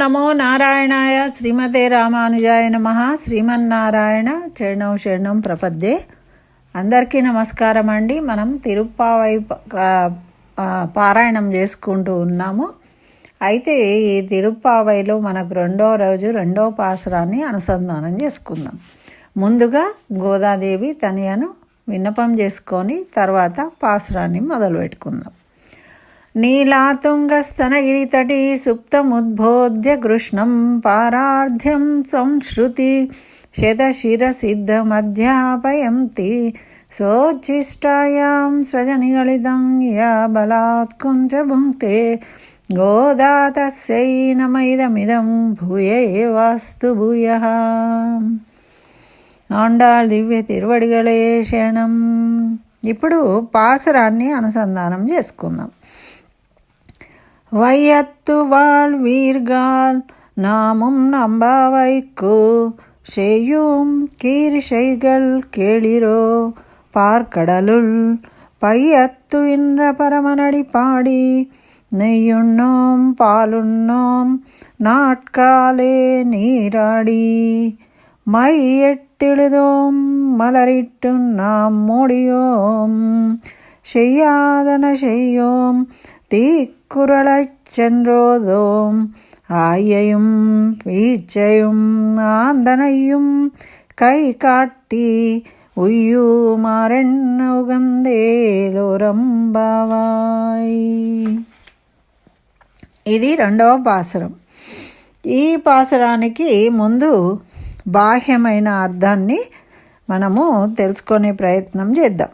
నమో నారాయణాయ శ్రీమతే రామానుజాయ నమ. శ్రీమన్నారాయణ చరణం శరణం ప్రపద్యే. అందరికీ నమస్కారం అండి. మనం తిరుప్పావై పారాయణం చేసుకుంటూ ఉన్నాము. అయితే ఈ తిరుప్పావైలో మనకు రెండో రోజు రెండో పాసురాన్ని అనుసంధానం చేసుకుందాం. ముందుగా గోదాదేవి తనియను విన్నపం చేసుకొని తర్వాత పాసురాన్ని మొదలు పెట్టుకుందాం నీలాతుంగస్తనగిరితటి సుప్తముద్బోధ్య కృష్ణం పారార్ధ్యం సంశ్రుతి శతశిరసిద్ధమధ్యాపయంతి. సోచ్ఛిష్టాయాం సృజనిగళితం యా బలాత్ కుంచ భుంక్తే గోదా తస్యై నమైదమిదం భూయ వాస్తు భూయ. ఆండాళ్ దివ్య తిరువడిగళే శరణం. ఇప్పుడు పాసరాన్ని అనుసంధానం చేసుకుందాం. வையத்து வாழ்வீர்கள் நாமும் நம்ப வைக்கோ செய்யும் கீரிசைகள் கேளிரோ? பார்க்கடலுள் பையத்து இன்ற பரமனடி பாடி நெய்யுண்ணோம் பாலுண்ணோம் நாட்காலே நீராடி. மை எட்டெழுதோம் மலரிட்டு நாம் மூடியோம் செய்யாதன செய்யோம் தீ தீக்குறளைச் சென்றோதோம் ஆயையும் வீச்சையும் ஆந்தனையும் கை காட்டி உய்யுமாறென்ன ఉగందేలోరంబావాయ్ ఇది రెండవ పాసురం ఈ పాసురానికి ముందు బాహ్యమైన అర్థాన్ని మనము తెలుసుకునే ప్రయత్నం చేద్దాం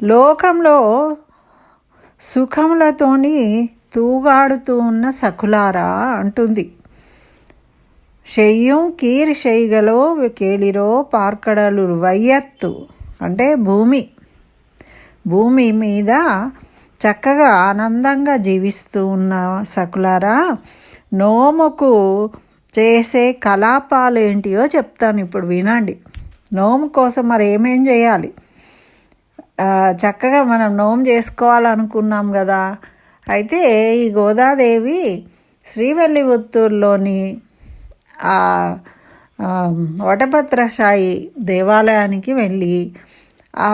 లోకంలో సుఖములతోని తూగాడుతూ ఉన్న సకులారా అంటుంది. చెయ్యం కీర్ శైగలో కేళిరో పార్కడలు వయ్యత్తు. అంటే భూమి. భూమి మీద చక్కగా ఆనందంగా జీవిస్తూ ఉన్న సకులారా నోముకు చేసే కలాపాలు ఏంటియో చెప్తాను ఇప్పుడు వినండి. నోము కోసం మరి ఏమేం చేయాలి? చక్కగా మనం నోము చేసుకోవాలనుకున్నాం కదా. అయితే ఈ గోదాదేవి శ్రీవల్లి పుత్తూరులోని ఆ వటభద్రశాయి దేవాలయానికి వెళ్ళి ఆ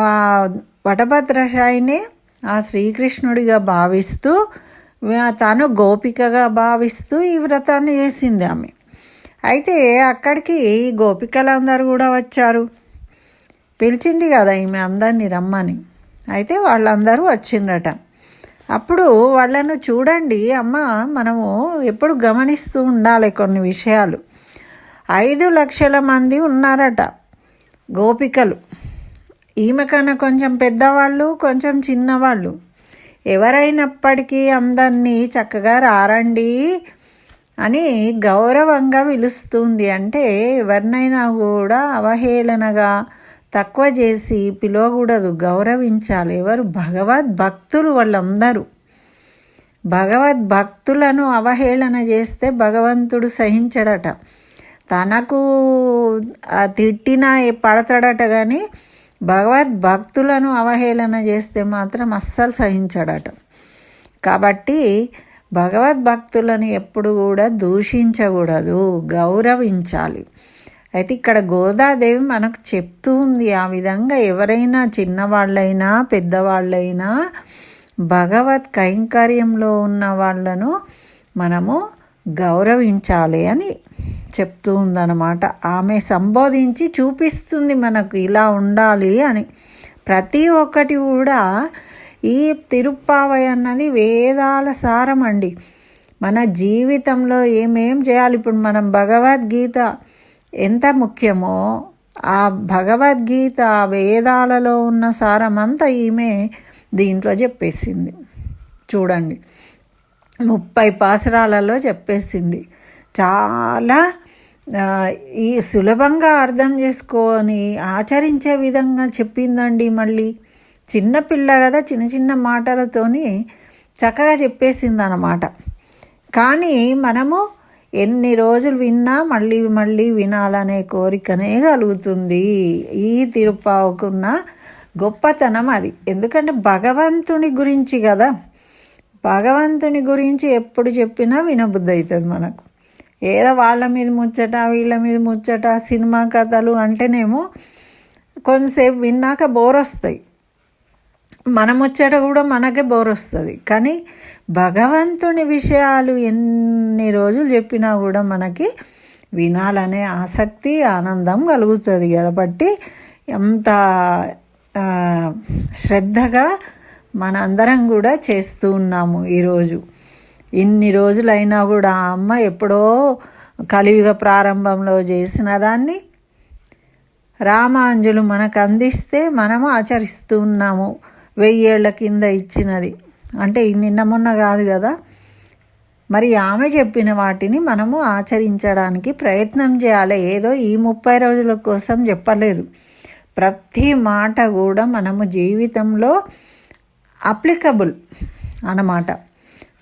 వటభద్రశాయినే ఆ శ్రీకృష్ణుడిగా భావిస్తూ తను తాను గోపికగా భావిస్తూ ఈ వ్రతాన్ని చేసింది ఆమె. అయితే అక్కడికి గోపికలందరూ కూడా వచ్చారు. పిలిచింది కదా ఈమె అందరినీ రమ్మని. అయితే వాళ్ళందరూ వచ్చిండట అప్పుడు వాళ్ళను చూడండి అమ్మ మనము ఎప్పుడు గమనిస్తూ ఉండాలి కొన్ని విషయాలు. ఐదు లక్షల మంది ఉన్నారట గోపికలు. ఈమె కన్నా కొంచెం పెద్దవాళ్ళు కొంచెం చిన్నవాళ్ళు. ఎవరైనప్పటికీ అందరినీ చక్కగా రారండి అని గౌరవంగా పిలుస్తుంది. అంటే ఎవరినైనా కూడా అవహేళనగా తక్కువ చేసి పిలవకూడదు గౌరవించాలి. ఎవరు? భగవద్ భక్తులు వాళ్ళందరూ. భగవద్ భక్తులను అవహేళన చేస్తే భగవంతుడు సహించడట. తనకు ఆ తిట్టినా పడతాడట కానీ భగవద్ భక్తులను అవహేళన చేస్తే మాత్రం అస్సలు సహించడట. కాబట్టి భగవద్భక్తులను ఎప్పుడు కూడా దూషించకూడదు గౌరవించాలి. అయితే ఇక్కడ గోదాదేవి మనకు చెప్తూ ఉంది ఆ విధంగా ఎవరైనా చిన్నవాళ్ళైనా పెద్దవాళ్ళైనా భగవత్ కైంకర్యంలో ఉన్న వాళ్ళను మనము గౌరవించాలి అని చెప్తూ ఉందన్నమాట. ఆమె సంబోధించి చూపిస్తుంది మనకు ఇలా ఉండాలి అని. ప్రతి ఒక్కటి కూడా ఈ తిరుప్పావై అన్నది వేదాల సారం అండి మన జీవితంలో ఏమేం చేయాలి? ఇప్పుడు మనం భగవద్గీత ఎంత ముఖ్యమో ఆ భగవద్గీత ఆ వేదాలలో ఉన్న సారం అంతా ఈమె దీంట్లో చెప్పేసింది. చూడండి. ముప్పై పాసురాలలో చెప్పేసింది. చాలా ఈ సులభంగా అర్థం చేసుకొని ఆచరించే విధంగా చెప్పిందండి మళ్ళీ. చిన్నపిల్ల కదా చిన్న చిన్న మాటలతోని చక్కగా చెప్పేసింది అన్నమాట కానీ మనము ఎన్ని రోజులు విన్నా మళ్ళీ మళ్ళీ వినాలనే కోరికనే కలుగుతుంది. ఈ తిరుపావుకున్న గొప్పతనం అది. ఎందుకంటే భగవంతుని గురించి కదా. భగవంతుని గురించి ఎప్పుడు చెప్పినా వినబుద్ధి అవుతుంది మనకు. ఏదో వాళ్ళ మీద ముచ్చట వీళ్ళ మీద ముచ్చట సినిమా కథలు అంటేనేమో కొంతసేపు విన్నాక బోర్ వస్తాయి మనం ముచ్చట కూడా మనకే బోర్ వస్తుంది. కానీ భగవంతుని విషయాలు ఎన్ని రోజులు చెప్పినా కూడా మనకి వినాలనే ఆసక్తి ఆనందం కలుగుతుంది. కాబట్టి ఎంత శ్రద్ధగా మన అందరం కూడా చేస్తూ ఉన్నాము ఈరోజు. ఇన్ని రోజులైనా కూడా ఆ అమ్మ ఎప్పుడో కలియుగ ప్రారంభంలో చేసిన దాన్ని రామాంజులు మనకు అందిస్తే మనము ఆచరిస్తూ ఉన్నాము. వెయ్యేళ్ళ కింద ఇచ్చినది. అంటే నిన్న మొన్న కాదు కదా. మరి ఆమె చెప్పిన వాటిని మనము ఆచరించడానికి ప్రయత్నం చేయాలి. ఏదో ఈ ముప్పై రోజుల కోసం చెప్పలేదు. ప్రతి మాట కూడా మనము జీవితంలో అప్లికబుల్ అన్నమాట.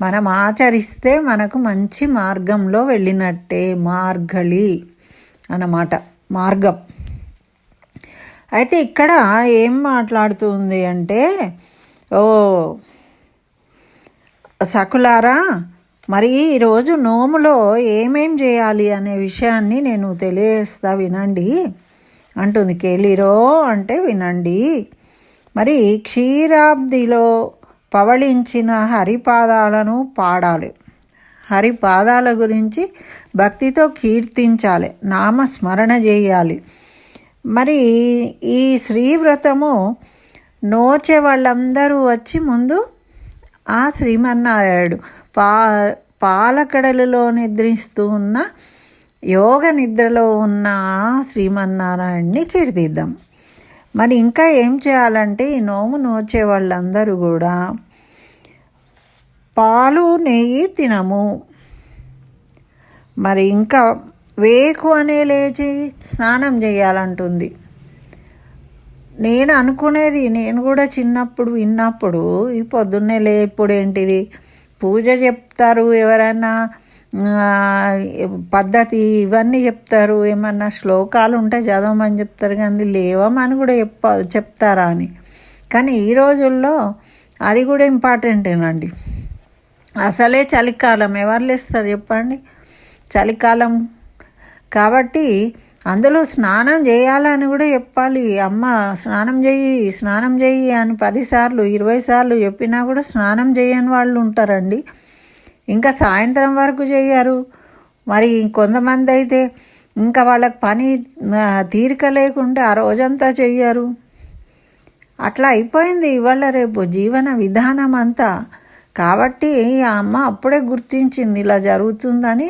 మనం ఆచరిస్తే మనకు మంచి మార్గంలో వెళ్ళినట్టే మార్గళి అన్నమాట. మార్గం. అయితే ఇక్కడ ఏం మాట్లాడుతుంది అంటే ఓ సకులారా మరి ఈరోజు నోములో ఏమేం చేయాలి అనే విషయాన్ని నేను తెలియజేస్తా వినండి అంటుంది కేళిరో అంటే వినండి. మరి క్షీరాబ్దిలో పవళించిన హరిపాదాలను పాడాలి. హరిపాదాల గురించి భక్తితో కీర్తించాలి. నామస్మరణ చేయాలి. మరి ఈ శ్రీవ్రతము నోచే వాళ్ళందరూ వచ్చి ముందు ఆ శ్రీమన్నారాయుడు పా పాలకడలలో నిద్రిస్తూ ఉన్న యోగ నిద్రలో ఉన్న ఆ శ్రీమన్నారాయణ్ణి కీర్తిద్దాం. మరి ఇంకా ఏం చేయాలంటే ఈ నోము నోచే వాళ్ళందరూ కూడా పాలు నెయ్యి తినము. మరి ఇంకా వేకు అనే లేచి స్నానం చేయాలంటుంది. నేను అనుకునేది నేను కూడా చిన్నప్పుడు విన్నప్పుడు ఈ పొద్దున్నే లేపుడు ఏంటిది పూజ చెప్తారు ఎవరైనా పద్ధతి ఇవన్నీ చెప్తారు ఏమన్నా శ్లోకాలు ఉంటే చదవమని చెప్తారు కానీ లేవమని కూడా చెప్ప చెప్తారా అని. కానీ ఈ రోజుల్లో అది కూడా ఇంపార్టెంటేనండి అసలే చలికాలం ఎవరు లేస్తారు చెప్పండి? చలికాలం కాబట్టి అందులో స్నానం చేయాలని కూడా చెప్పాలి. అమ్మ స్నానం చెయ్యి స్నానం చేయి అని పదిసార్లు ఇరవై సార్లు చెప్పినా కూడా స్నానం చేయని వాళ్ళు ఉంటారండి. ఇంకా సాయంత్రం వరకు చేయరు మరి కొంతమంది అయితే ఇంకా వాళ్ళకి పని తీరిక లేకుంటే ఆ రోజంతా చెయ్యరు. అట్లా అయిపోయింది ఇవాళ రేపు జీవన విధానం అంతా. కాబట్టి ఆ అమ్మ అప్పుడే గుర్తించింది ఇలా జరుగుతుందని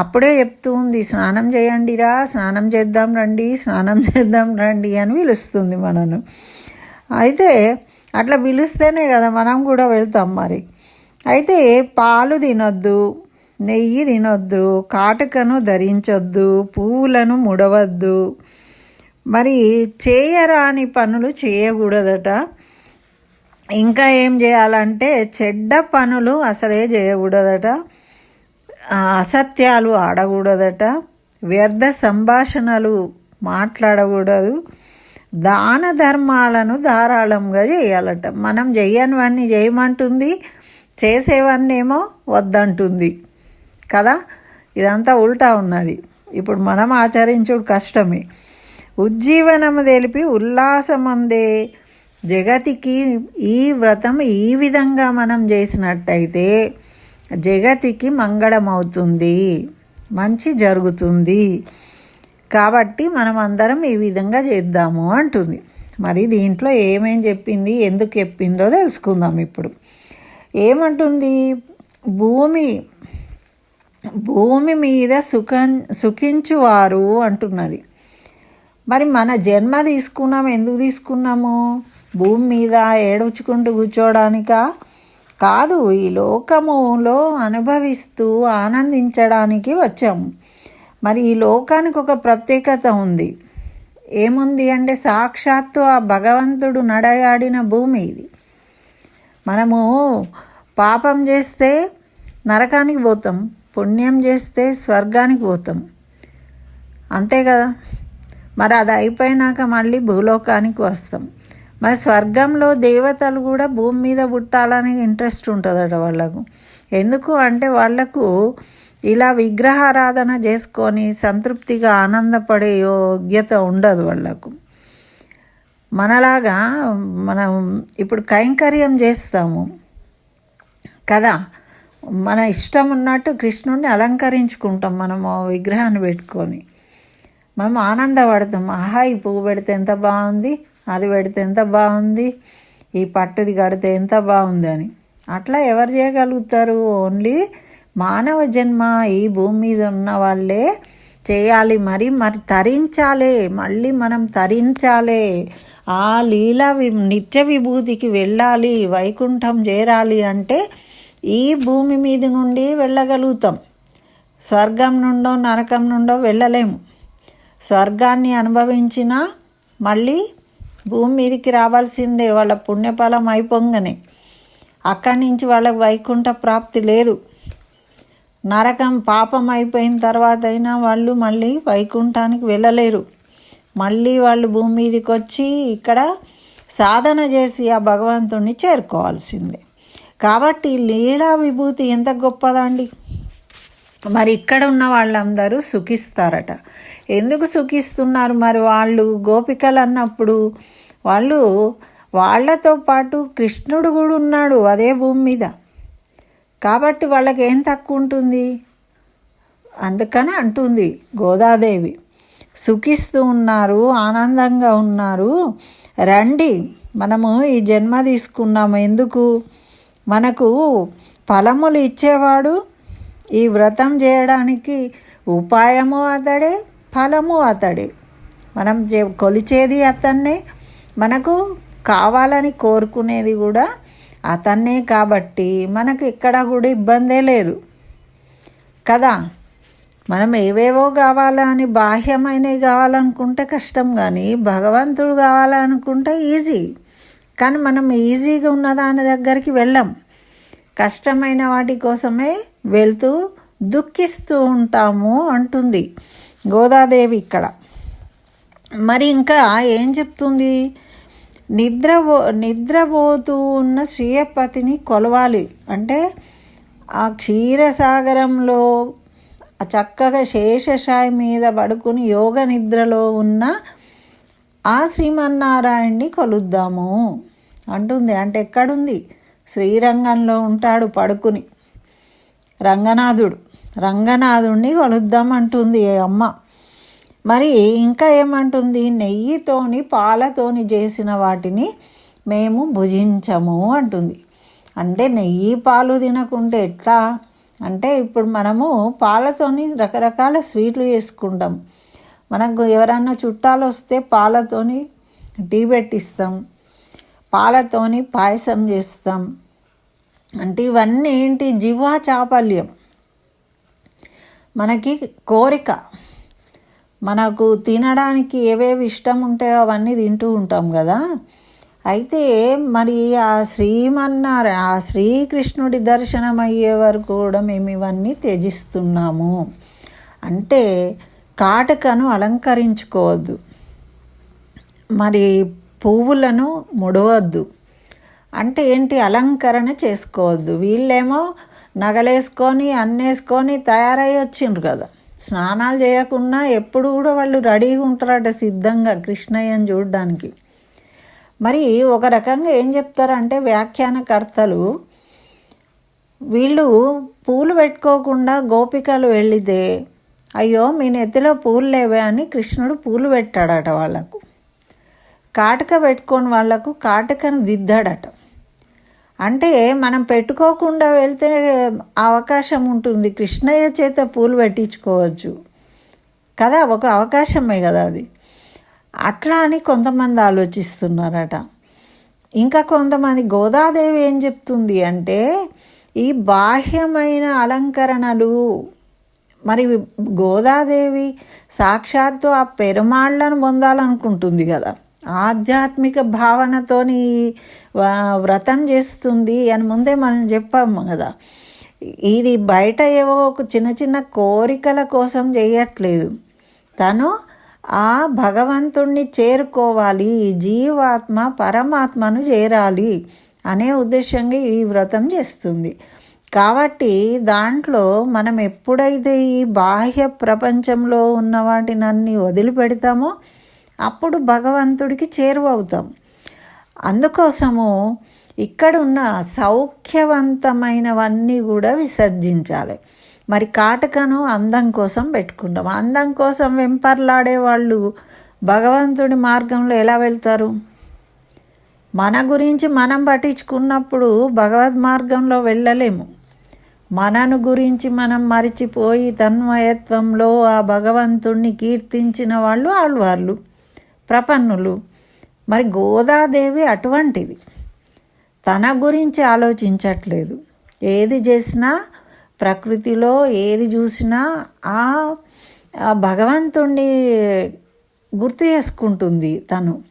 అప్పుడే చెప్తూ ఉంది స్నానం చేయండిరా స్నానం చేద్దాం రండి స్నానం చేద్దాం రండి అని పిలుస్తుంది మనను. అయితే అట్లా పిలుస్తేనే కదా మనం కూడా వెళ్తాం మరి. అయితే పాలు తినొద్దు నెయ్యి తినొద్దు కాటుకను ధరించొద్దు పువ్వులను ముడవద్దు. మరి చేయరాని పనులు చేయకూడదట. ఇంకా ఏం చేయాలంటే చెడ్డ పనులు అసలే చేయకూడదట. అసత్యాలు ఆడకూడదట. వ్యర్థ సంభాషణలు మాట్లాడకూడదు. దాన ధర్మాలను ధారాళంగా చేయాలట. మనం చేయనివన్నీ చేయమంటుంది చేసేవన్నేమో వద్దంటుంది. కదా? ఇదంతా ఉల్టా ఉన్నది. ఇప్పుడు మనం ఆచరించుడు కష్టమే. ఉజ్జీవనము తెలిపి ఉల్లాసమందే జగతికి ఈ వ్రతం ఈ విధంగా మనం చేసినట్టయితే జగతికి మంగళమవుతుంది మంచి జరుగుతుంది. కాబట్టి మనం అందరం ఈ విధంగా చేద్దాము అంటుంది. మరి దీంట్లో ఏమేం చెప్పింది ఎందుకు చెప్పిందో తెలుసుకుందాం ఇప్పుడు. ఏమంటుంది? భూమి భూమి మీద సుఖ సుఖించువారు అంటున్నది. మరి మన జన్మ తీసుకున్నాం ఎందుకు తీసుకున్నాము? భూమి మీద ఏడుచుకుంటూ కూర్చోడానికా? కాదు ఈ లోకములో అనుభవిస్తూ ఆనందించడానికి వచ్చాము మరి ఈ లోకానికి ఒక ప్రత్యేకత ఉంది. ఏముంది అంటే సాక్షాత్తు ఆ భగవంతుడు నడయాడిన భూమి ఇది. మనము పాపం చేస్తే నరకానికి పోతాం పుణ్యం చేస్తే స్వర్గానికి పోతాం. అంతే కదా? మరి అది అయిపోయినాక మళ్ళీ భూలోకానికి వస్తాం. మరి స్వర్గంలో దేవతలు కూడా భూమి మీద పుట్టాలని ఇంట్రెస్ట్ ఉంటుందట వాళ్ళకు. ఎందుకు అంటే వాళ్ళకు ఇలా విగ్రహారాధన చేసుకొని సంతృప్తిగా ఆనందపడే యోగ్యత ఉండదు వాళ్ళకు. మనలాగా మనం ఇప్పుడు కైంకర్యం చేస్తాము కదా. మన ఇష్టం ఉన్నట్టు కృష్ణుడిని అలంకరించుకుంటాం మనము విగ్రహాన్ని పెట్టుకొని. మనం ఆనందపడతాం. ఆహా ఈ పువ్వు పెడితే ఎంత బాగుంది. అది పెడితే ఎంత బాగుంది? ఈ పట్టుది కడితే ఎంత బాగుంది అని. అట్లా ఎవరు చేయగలుగుతారు? ఓన్లీ మానవ జన్మ. ఈ భూమి మీద ఉన్న వాళ్ళే చేయాలి. మరి మరి తరించాలి. మళ్ళీ మనం తరించాలి. ఆ లీలా వి నిత్య విభూతికి వెళ్ళాలి. వైకుంఠం చేరాలి అంటే ఈ భూమి మీద నుండి వెళ్ళగలుగుతాం. స్వర్గం నుండో నరకం నుండో వెళ్ళలేము. స్వర్గాన్ని అనుభవించినా మళ్ళీ భూమి మీదకి రావాల్సిందే వాళ్ళ పుణ్యఫలం అయిపోగానే. అక్కడి నుంచి వాళ్ళకి వైకుంఠ ప్రాప్తి లేరు నరకం పాపం అయిపోయిన తర్వాత అయినా వాళ్ళు మళ్ళీ వైకుంఠానికి వెళ్ళలేరు. మళ్ళీ వాళ్ళు భూమి మీదకి వచ్చి ఇక్కడ సాధన చేసి ఆ భగవంతుణ్ణి చేరుకోవాల్సిందే. కాబట్టి లీలా విభూతి ఎంత గొప్పదండి. మరి ఇక్కడ ఉన్న వాళ్ళందరూ సుఖిస్తారట. ఎందుకు సుఖిస్తున్నారు మరి వాళ్ళు? గోపికలు అన్నప్పుడు వాళ్ళు వాళ్ళతో పాటు కృష్ణుడు కూడా ఉన్నాడు అదే భూమి మీద. కాబట్టి వాళ్ళకి ఏం తక్కువ ఉంటుంది? అందుకని అంటుంది గోదాదేవి. సుఖిస్తూ ఉన్నారు ఆనందంగా ఉన్నారు. రండి మనము ఈ జన్మ తీసుకున్నాము ఎందుకు? మనకు ఫలములు ఇచ్చేవాడు ఈ వ్రతం చేయడానికి ఉపాయము అతడే ఫలము అతడే. మనం కొలిచేది అతన్నే మనకు కావాలని కోరుకునేది కూడా అతన్నే కాబట్టి మనకు ఎక్కడ కూడా ఇబ్బందే లేదు. కదా? మనం ఏవేవో కావాలని బాహ్యమైనవి కావాలనుకుంటే కష్టం కానీ భగవంతుడు కావాలనుకుంటే ఈజీ. కానీ మనం ఈజీగా ఉన్న దాని దగ్గరికి వెళ్ళాం. కష్టమైన వాటి కోసమే వెళ్తూ దుఃఖిస్తూ ఉంటాము అంటుంది. గోదాదేవి ఇక్కడ. మరి ఇంకా ఏం చెప్తుంది? నిద్రపో నిద్రపోతూ ఉన్న శ్రీయపతిని కొలవాలి. అంటే ఆ క్షీరసాగరంలో చక్కగా శేషశాయి మీద పడుకుని యోగ నిద్రలో ఉన్న ఆ శ్రీమన్నారాయణ్ణి కొలుద్దాము అంటుంది. అంటే ఎక్కడుంది? శ్రీరంగంలో ఉంటాడు పడుకుని. రంగనాథుడు. రంగనాథుడిని కొలుద్దామంటుంది అమ్మ. మరి ఇంకా ఏమంటుంది? నెయ్యితోని పాలతోని చేసిన వాటిని మేము భుజించము అంటుంది. అంటే నెయ్యి పాలు తినకుంటే ఎట్లా? అంటే ఇప్పుడు మనము పాలతోని రకరకాల స్వీట్లు చేసుకుంటాం. మనకు ఎవరన్నా చుట్టాలు వస్తే పాలతోని టీ పెట్టిస్తాం పాలతోని పాయసం చేస్తాం. అంటే ఇవన్నీ ఏంటి? జివా చాపల్యం మనకి కోరిక. మనకు తినడానికి ఏవేవి ఇష్టం ఉంటాయో అవన్నీ తింటూ ఉంటాం కదా. అయితే మరి ఆ శ్రీమన్నారు ఆ శ్రీకృష్ణుడి దర్శనం అయ్యే వరకు కూడా మేము ఇవన్నీ త్యజిస్తున్నాము. అంటే కాటకను అలంకరించుకోవద్దు. మరి పువ్వులను ముడవద్దు. అంటే ఏంటి? అలంకరణ చేసుకోవద్దు. వీళ్ళేమో నగలేసుకొని అన్నేసుకొని తయారై వచ్చిండ్రు కదా. స్నానాలు చేయకుండా ఎప్పుడు కూడా వాళ్ళు రెడీగా ఉంటారట సిద్ధంగా కృష్ణయ్యని చూడడానికి. మరి ఒక రకంగా ఏం చెప్తారంటే వ్యాఖ్యానకర్తలు వీళ్ళు పూలు పెట్టుకోకుండా గోపికలు వెళ్ళితే అయ్యో మీ నెత్తిలో పూలు లేవే అని కృష్ణుడు పూలు పెట్టాడట వాళ్ళకు. కాటక పెట్టుకొని వాళ్ళకు కాటుకను దిద్దాడట. అంటే మనం పెట్టుకోకుండా వెళ్తే అవకాశం ఉంటుంది. కృష్ణయ్య చేత పూలు పెట్టించుకోవచ్చు. కదా ఒక అవకాశమే కదా అది. అట్లా అని కొంతమంది ఆలోచిస్తున్నారట. ఇంకా కొంతమంది గోదాదేవి ఏం చెప్తుంది అంటే ఈ బాహ్యమైన అలంకరణలు మరి గోదాదేవి సాక్షాత్తు ఆ పెరుమాళ్ళను పొందాలనుకుంటుంది కదా. ఆధ్యాత్మిక భావనతోని వ్రతం చేస్తుంది అని ముందే మనం చెప్పాము కదా. ఇది బయట ఏవో ఒక చిన్న చిన్న కోరికల కోసం చేయట్లేదు. తను ఆ భగవంతుణ్ణి చేరుకోవాలి జీవాత్మ పరమాత్మను చేరాలి అనే ఉద్దేశంగా ఈ వ్రతం చేస్తుంది. కాబట్టి దాంట్లో మనం ఎప్పుడైతే ఈ బాహ్య ప్రపంచంలో ఉన్న వాటిని అన్ని వదిలిపెడతామో అప్పుడు భగవంతుడికి చేరువవుతాం. అందుకోసము ఇక్కడ ఉన్న సౌఖ్యవంతమైనవన్నీ కూడా విసర్జించాలి. మరి కాటకను అందం కోసం పెట్టుకుంటాం. అందం కోసం వెంపర్లాడే వాళ్ళు భగవంతుడి మార్గంలో ఎలా వెళ్తారు? మన గురించి మనం పట్టించుకున్నప్పుడు భగవద్ మార్గంలో వెళ్ళలేము. మనను గురించి మనం మరిచిపోయి తన్మయత్వంలో ఆ భగవంతుణ్ణి కీర్తించిన వాళ్ళు ఆళ్వార్లు. ప్రపన్నులు. మరి గోదాదేవి అటువంటిది. తన గురించి ఆలోచించట్లేదు. ఏది చేసినా ప్రకృతిలో ఏది చూసినా ఆ భగవంతుణ్ణి గుర్తు చేసుకుంటుంది తను.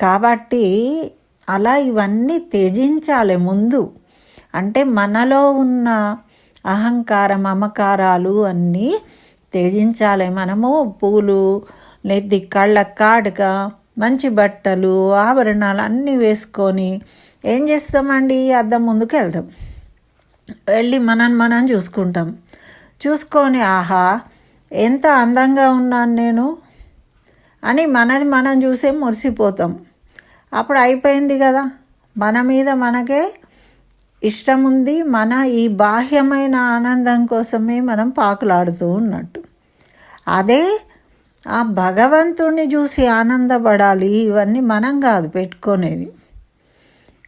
కాబట్టి అలా ఇవన్నీ త్యజించాలి ముందు. అంటే మనలో ఉన్న అహంకారం మమకారాలు అన్నీ త్యజించాలి. మనము పూలు నెత్తి కళ్ళ కాడుక మంచి బట్టలు ఆభరణాలు అన్నీ వేసుకొని ఏం చేస్తామండి? అద్దం ముందుకు వెళ్దాం. వెళ్ళి మనం మనం చూసుకుంటాం. చూసుకొని ఆహా ఎంత అందంగా ఉన్నాను నేను అని మనది మనం చూసే మురిసిపోతాం. అప్పుడు అయిపోయింది కదా. మన మీద మనకే ఇష్టం ఉంది. మన ఈ బాహ్యమైన ఆనందం కోసమే మనం పాకులాడుతూ ఉన్నట్టు. అదే ఆ భగవంతుణ్ణి చూసి ఆనందపడాలి ఇవన్నీ మనం కాదు పెట్టుకునేది.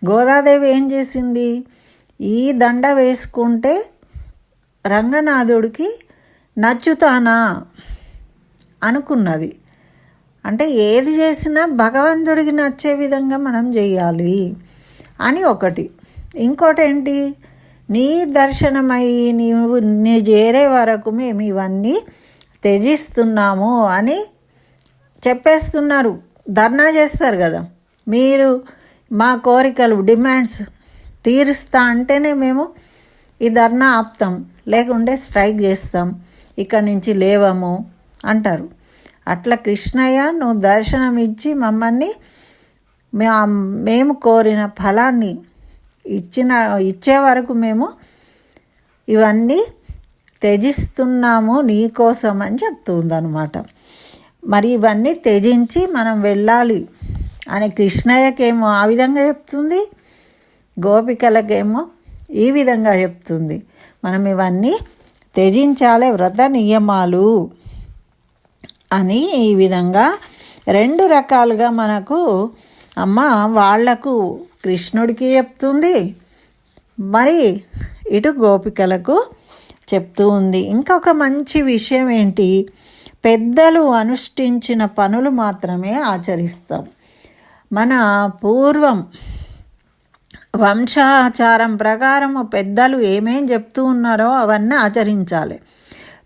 గోదాదేవి ఏం చేసింది? ఈ దండ వేసుకుంటే రంగనాథుడికి నచ్చుతానా అనుకున్నది. అంటే ఏది చేసినా భగవంతుడికి నచ్చే విధంగా మనం చేయాలి అని ఒకటి. ఇంకోటి ఏంటి నీ దర్శనమై నీవు నీ చేరే వరకు మేము ఇవన్నీ త్యజిస్తున్నాము అని చెప్పేస్తున్నారు ధర్నా చేస్తారు కదా. మీరు మా కోరికలు డిమాండ్స్ తీరుస్తా అంటేనే మేము ఈ ధర్నా ఆపుతాం. లేకుంటే స్ట్రైక్ చేస్తాం. ఇక్కడి నుంచి లేవము అంటారు. అట్లా కృష్ణయ్య నువ్వు దర్శనం ఇచ్చి మమ్మల్ని మేము కోరిన ఫలాన్ని ఇచ్చిన ఇచ్చే వరకు మేము ఇవన్నీ త్యజిస్తున్నాము నీకోసం అని చెప్తుందనమాట మరి ఇవన్నీ త్యజించి మనం వెళ్ళాలి అని కృష్ణయ్యకేమో ఆ విధంగా చెప్తుంది గోపికలకేమో ఈ విధంగా చెప్తుంది. మనం ఇవన్నీ త్యజించాలి వ్రత నియమాలు అని ఈ విధంగా రెండు రకాలుగా మనకు అమ్మ వాళ్ళకు కృష్ణుడికి చెప్తుంది. మరి ఇటు గోపికలకు చెప్తూ ఉంది. ఇంకొక మంచి విషయం ఏంటి? పెద్దలు అనుష్ఠించిన పనులు మాత్రమే ఆచరిస్తాం. మన పూర్వం వంశాచారం ప్రకారం పెద్దలు ఏమేం చెప్తూ ఉన్నారో అవన్నీ ఆచరించాలి.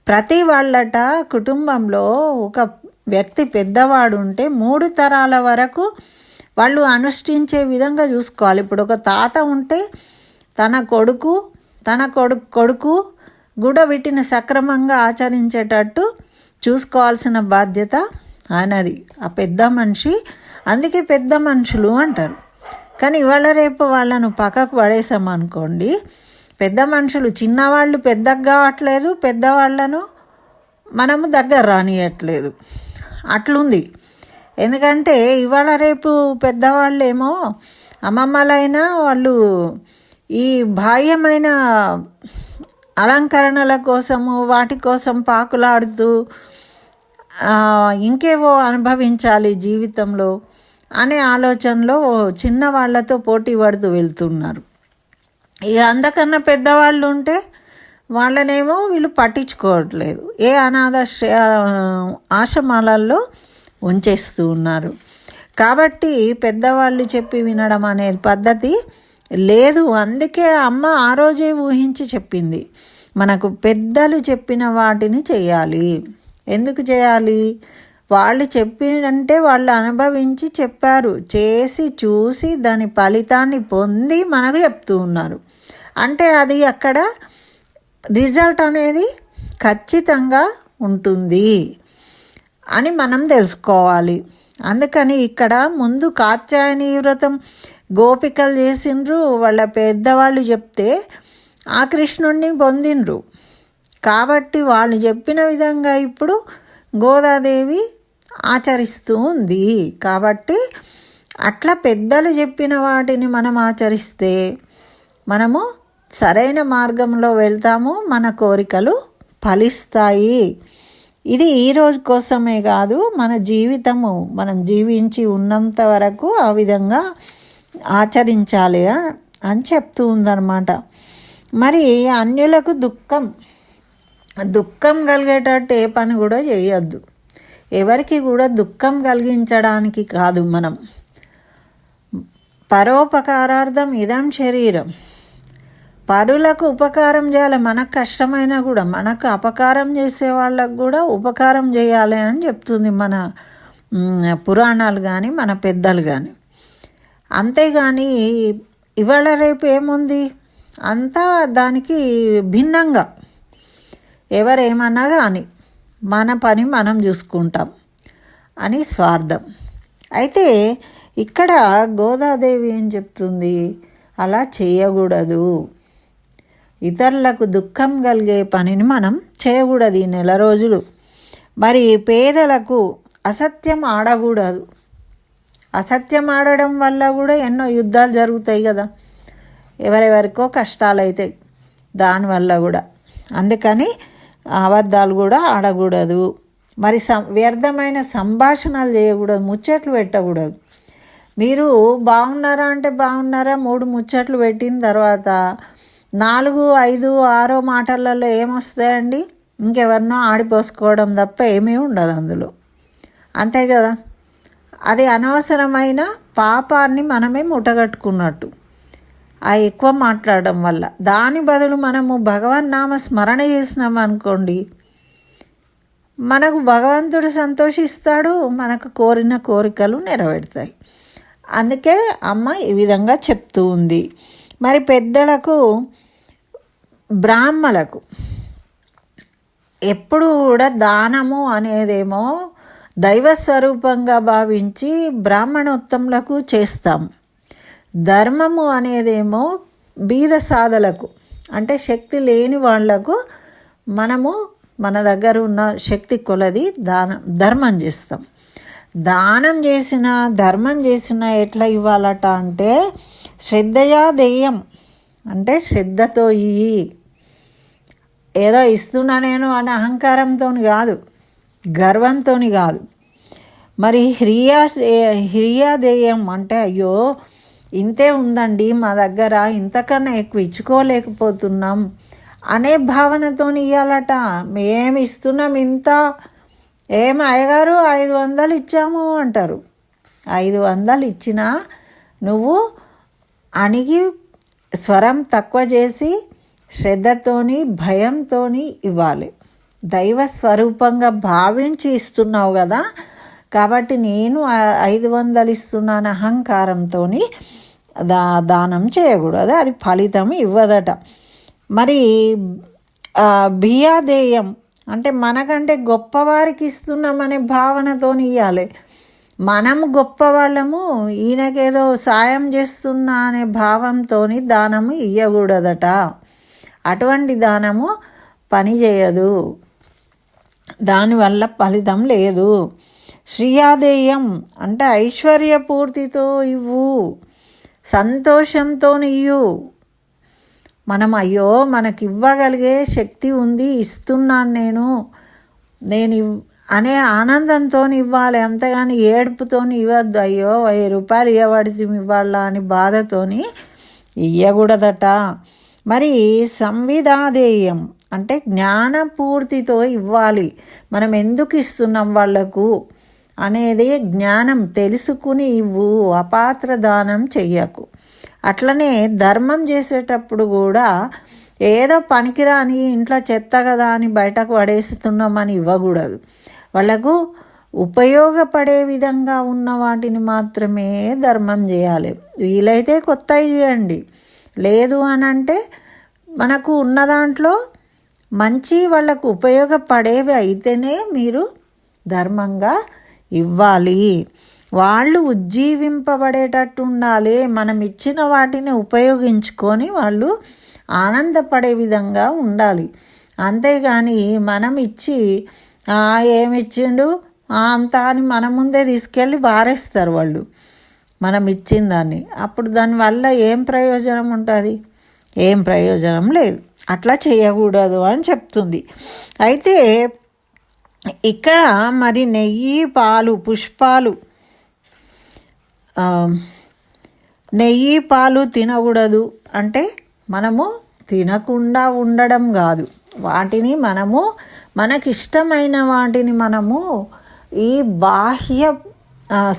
ప్రతి వాళ్ళట కుటుంబంలో ఒక వ్యక్తి పెద్దవాడు ఉంటే మూడు తరాల వరకు వాళ్ళు అనుష్ఠించే విధంగా చూసుకోవాలి. ఇప్పుడు ఒక తాత ఉంటే తన కొడుకు తన కొడుకు కొడుకు గుడ వీటిని సక్రమంగా ఆచరించేటట్టు చూసుకోవాల్సిన బాధ్యత ఆయనది. ఆ పెద్ద మనిషి అందుకే పెద్ద మనుషులు అంటారు. కానీ ఇవాళ రేపు వాళ్ళను పక్కకు పడేసామనుకోండి పెద్ద మనుషులు చిన్నవాళ్ళు పెద్దగా కావట్లేదు పెద్దవాళ్ళను మనము దగ్గర రానియట్లేదు. అట్లుంది. ఎందుకంటే ఇవాళ రేపు పెద్దవాళ్ళేమో అమ్మమ్మలైనా వాళ్ళు ఈ బాహ్యమైన అలంకరణల కోసము వాటి కోసం పాకులాడుతూ ఇంకేవో అనుభవించాలి జీవితంలో అనే ఆలోచనలో చిన్నవాళ్ళతో పోటీ పడుతూ వెళ్తున్నారు. ఇక అందకన్నా పెద్దవాళ్ళు ఉంటే వాళ్ళనేమో వీళ్ళు పట్టించుకోవట్లేదు. ఏ అనాథ ఆశ్రమాలలో ఉంచేస్తూ ఉన్నారు. కాబట్టి పెద్దవాళ్ళు చెప్పి వినడం అనే పద్ధతి లేదు అందుకే అమ్మ ఆ రోజే ఊహించి చెప్పింది. మనకు పెద్దలు చెప్పిన వాటిని చేయాలి ఎందుకు చేయాలి వాళ్ళు చెప్పినంటే వాళ్ళు అనుభవించి చెప్పారు. చేసి చూసి దాని ఫలితాన్ని పొంది మనకు చెప్తూ ఉన్నారు. అంటే అది అక్కడ రిజల్ట్ అనేది ఖచ్చితంగా ఉంటుంది అని మనం తెలుసుకోవాలి. అందుకని ఇక్కడ ముందు కాత్యాయని వ్రతం గోపికలు చేసిండ్రు వాళ్ళ పెద్దవాళ్ళు చెప్తే ఆ కృష్ణుణ్ణి పొందిండ్రు. కాబట్టి వాళ్ళు చెప్పిన విధంగా ఇప్పుడు గోదాదేవి ఆచరిస్తూ ఉంది. కాబట్టి అట్లా పెద్దలు చెప్పిన వాటిని మనం ఆచరిస్తే మనము సరైన మార్గంలో వెళ్తాము మన కోరికలు ఫలిస్తాయి. ఇది ఈరోజు కోసమే కాదు మన జీవితము మనం జీవించి ఉన్నంత వరకు ఆ విధంగా ఆచరించాలి అని చెప్తూ ఉందన్నమాట. మరి అన్యులకు దుఃఖం. దుఃఖం కలిగేటట్టు ఏ పని కూడా చేయొద్దు. ఎవరికి కూడా దుఃఖం కలిగించడానికి కాదు మనం. పరోపకారార్థం ఇదం శరీరం. పరులకు ఉపకారం చేయాలి. మనకు కష్టమైనా కూడా మనకు అపకారం చేసే వాళ్ళకు కూడా ఉపకారం చేయాలి అని చెప్తుంది మన పురాణాలు కానీ మన పెద్దలు కానీ అంతేగాని ఇవాళ రేపు ఏముంది? అంతా దానికి భిన్నంగా. ఎవరేమన్నా కానీ మన పని మనం చూసుకుంటాం అని స్వార్థం. అయితే ఇక్కడ గోదాదేవి ఏం చెప్తుంది? అలా చేయకూడదు. ఇతరులకు దుఃఖం కలిగే పనిని మనం చేయకూడదు ఈ నెల రోజులు. మరి పేదలకు అసత్యం ఆడకూడదు. అసత్యం ఆడడం వల్ల కూడా ఎన్నో యుద్ధాలు జరుగుతాయి కదా. ఎవరెవరికో కష్టాలు అవుతాయి దానివల్ల కూడా. అందుకని అబద్ధాలు కూడా ఆడకూడదు. మరి సం వ్యర్థమైన సంభాషణలు చేయకూడదు ముచ్చట్లు పెట్టకూడదు. మీరు బాగున్నారా అంటే బాగున్నారా మూడు ముచ్చట్లు పెట్టిన తర్వాత నాలుగు ఐదు ఆరో మాటలలో ఏమొస్తాయండి? ఇంకెవరినో ఆడిపోసుకోవడం తప్ప ఏమీ ఉండదు అందులో. అంతే కదా? అది అనవసరమైన పాపాన్ని మనమే ముటగట్టుకున్నట్టు. ఆ ఎక్కువ మాట్లాడడం వల్ల. దాని బదులు మనము భగవన్ నామ స్మరణ చేసినాం అనుకోండి మనకు భగవంతుడు సంతోషిస్తాడు మనకు కోరిన కోరికలు నెరవేరుతాయి. అందుకే అమ్మ ఈ విధంగా చెప్తూ ఉంది. మరి పెద్దలకు బ్రాహ్మలకు ఎప్పుడు కూడా దానము అనేదేమో దైవ స్వరూపంగా భావించి బ్రాహ్మణోత్తములకు చేస్తాం. ధర్మము అనేదేమో బీద సాధలకు అంటే శక్తి లేని వాళ్ళకు మనము మన దగ్గర ఉన్న శక్తి కొలది దానం ధర్మం చేస్తాం. దానం చేసిన ధర్మం చేసిన ఎట్లా ఇవ్వాలట అంటే శ్రద్ధయా దెయ్యం అంటే శ్రద్ధతో ఇయ్యి ఏదో ఇస్తున్నా నేను అనే అహంకారంతో కాదు. గర్వంతో కాదు. మరి హ్రియా హ్రియాదేయం అంటే అయ్యో ఇంతే ఉందండి మా దగ్గర ఇంతకన్నా ఎక్కువ ఇచ్చుకోలేకపోతున్నాం అనే భావనతో ఇవ్వాలట మేము ఇస్తున్నాం ఇంత. ఏం అయ్యగారు ఐదు వందలు ఇచ్చాము అంటారు. ఐదు వందలు ఇచ్చినా నువ్వు అణిగి స్వరం తక్కువ చేసి శ్రద్ధతోని భయంతోని ఇవ్వాలి. దైవ స్వరూపంగా భావించి ఇస్తున్నావు కదా. కాబట్టి నేను ఐదు వందలు ఇస్తున్నాను అహంకారంతో దా దానం చేయకూడదు. అది ఫలితం ఇవ్వదట. మరి బియాదేయం అంటే మనకంటే గొప్పవారికి ఇస్తున్నామనే భావనతో ఇవ్వాలి మనం గొప్పవాళ్ళము ఈయనకేదో సాయం చేస్తున్నా అనే భావంతో దానము ఇవ్వకూడదట అటువంటి దానము పని చేయదు దానివల్ల ఫలితం లేదు. శ్రీయాదేయం అంటే ఐశ్వర్యపూర్తితో ఇవ్వు సంతోషంతో ఇయ్యు. మనం అయ్యో మనకి ఇవ్వగలిగే శక్తి ఉంది ఇస్తున్నాను నేను. నేను అనే ఆనందంతో ఇవ్వాలి అంతగాని ఏడుపుతో ఇవ్వద్దు. అయ్యో వెయ్యి రూపాయలు ఇవ్వబడితే ఇవ్వాలా అని బాధతోని ఇవ్వకూడదట మరి సంవిధాదేయం అంటే జ్ఞానపూర్తితో ఇవ్వాలి. మనం ఎందుకు ఇస్తున్నాం వాళ్ళకు? అనేది జ్ఞానం తెలుసుకుని ఇవ్వు అపాత్ర దానం చెయ్యకు. అట్లనే ధర్మం చేసేటప్పుడు కూడా ఏదో పనికిరాని ఇంట్లో చెత్త కదా అని బయటకు పడేస్తున్నామని ఇవ్వకూడదు. వాళ్ళకు ఉపయోగపడే విధంగా ఉన్న వాటిని మాత్రమే ధర్మం చేయాలి. వీలైతే కొత్తవి చేయండి. లేదు అని అంటే మనకు ఉన్న దాంట్లో మంచి వాళ్ళకు ఉపయోగపడేవి అయితేనే మీరు ధర్మంగా ఇవ్వాలి. వాళ్ళు ఉజ్జీవింపబడేటట్టు ఉండాలి మనం ఇచ్చిన వాటిని ఉపయోగించుకొని వాళ్ళు ఆనందపడే విధంగా ఉండాలి. అంతేగాని మనం ఇచ్చి ఏమి ఇచ్చిండు అంతా అని మన ముందే తీసుకెళ్ళి బారేస్తారు వాళ్ళు మనం ఇచ్చిన దాన్ని. అప్పుడు దానివల్ల ఏం ప్రయోజనం ఉంటుంది? ఏం ప్రయోజనం లేదు. అట్లా చేయకూడదు అని చెప్తుంది. అయితే ఇక్కడ మరి నెయ్యి పాలు పుష్పాలు నెయ్యి పాలు తినకూడదు అంటే మనము తినకుండా ఉండడం కాదు. వాటిని మనము మనకిష్టమైన వాటిని మనము ఈ బాహ్య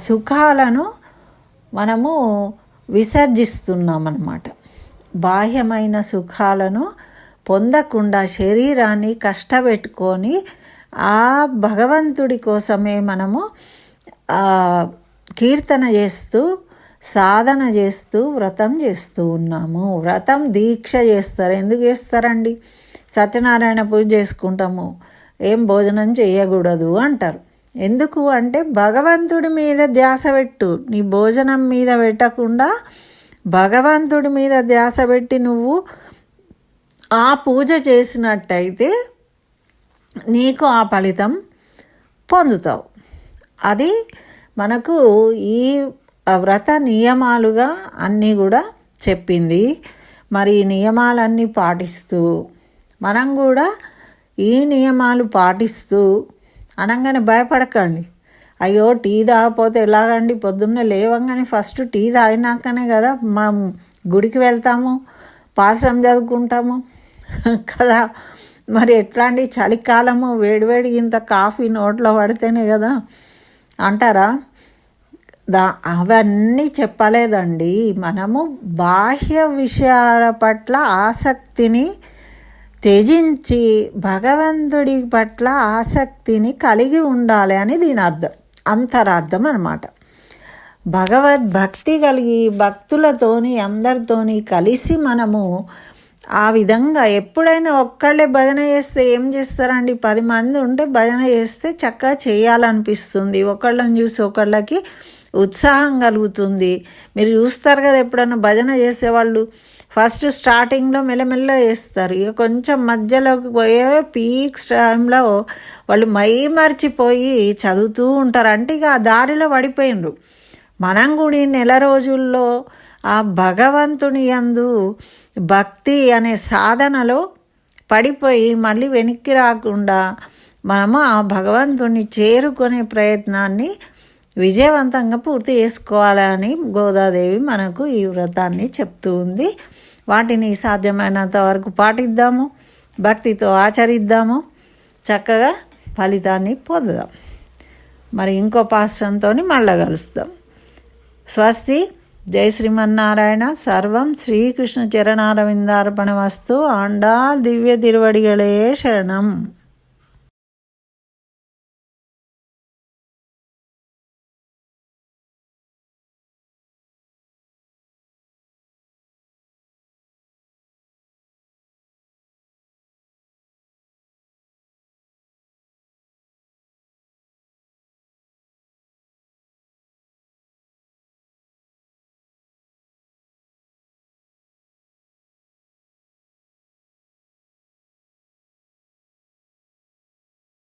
సుఖాలను మనము విసర్జిస్తున్నాం అన్నమాట బాహ్యమైన సుఖాలను పొందకుండా శరీరాన్ని కష్టపెట్టుకొని ఆ భగవంతుడి కోసమే మనము కీర్తన చేస్తూ సాధన చేస్తూ వ్రతం చేస్తూ ఉన్నాము. వ్రతం దీక్ష చేస్తారు. ఎందుకు చేస్తారండి? సత్యనారాయణ పూజ చేసుకుంటాము. ఏం భోజనం చేయకూడదు అంటారు. ఎందుకు అంటే భగవంతుడి మీద ధ్యాస పెట్టు. నీ భోజనం మీద పెట్టకుండా భగవంతుడి మీద ధ్యాస పెట్టి నువ్వు ఆ పూజ చేసినట్టయితే నీకు ఆ ఫలితం పొందుతావు. అది మనకు ఈ వ్రత నియమాలుగా అన్నీ కూడా చెప్పింది. మరి ఈ నియమాలన్నీ పాటిస్తూ మనం కూడా ఈ నియమాలు పాటిస్తూ అనగానే భయపడకండి. అయ్యో టీ తాగపోతే ఎలాగండి? పొద్దున్నే లేవంగానే ఫస్ట్ టీ తాగినాకనే కదా మనం గుడికి వెళ్తాము పాశ్రం చదువుకుంటాము కదా? మరి ఎట్లాంటి చలికాలము వేడివేడి ఇంత కాఫీ నోట్లో పడితేనే కదా? అంటారా? దా అవన్నీ చెప్పలేదండి. మనము బాహ్య విషయాల పట్ల ఆసక్తిని త్యజించి భగవంతుడి పట్ల ఆసక్తిని కలిగి ఉండాలి అని దీని అర్థం అంతరార్థం అనమాట భగవద్భక్తి కలిగి భక్తులతోని అందరితోని కలిసి మనము ఆ విధంగా ఎప్పుడైనా ఒక్కళ్ళే భజన చేస్తే ఏం చేస్తారండి? పది మంది ఉంటే భజన చేస్తే చక్కగా చేయాలనిపిస్తుంది. ఒకళ్ళని చూసి ఒకళ్ళకి ఉత్సాహం కలుగుతుంది. మీరు చూస్తారు కదా ఎప్పుడన్నా భజన చేసేవాళ్ళు? ఫస్ట్ స్టార్టింగ్లో మెల్లమెల్ల వేస్తారు ఇక కొంచెం మధ్యలోకి పోయే పీక్స్ టైంలో వాళ్ళు మై మర్చిపోయి చదువుతూ ఉంటారు. అంటే ఇక ఆ దారిలో పడిపోయినరు మనం కూడా నెల రోజుల్లో ఆ భగవంతుని యందు భక్తి అనే సాధనలో పడిపోయి మళ్ళీ వెనక్కి రాకుండా మనము ఆ భగవంతుని చేరుకునే ప్రయత్నాన్ని విజయవంతంగా పూర్తి చేసుకోవాలని గోదాదేవి మనకు ఈ వ్రతాన్ని చెప్తూ ఉంది. వాటిని సాధ్యమైనంత వరకు పాటిద్దాము భక్తితో ఆచరిద్దాము చక్కగా ఫలితాన్ని పొందుదాం. మరి ఇంకో పాశ్రంతో మళ్ళా కలుస్తాం. స్వస్తి జై శ్రీమన్నారాయణ. సర్వం శ్రీకృష్ణ చరణారవిందార్పణ వస్తు ఆండాల్ దివ్య తిరువడిగళే శరణం.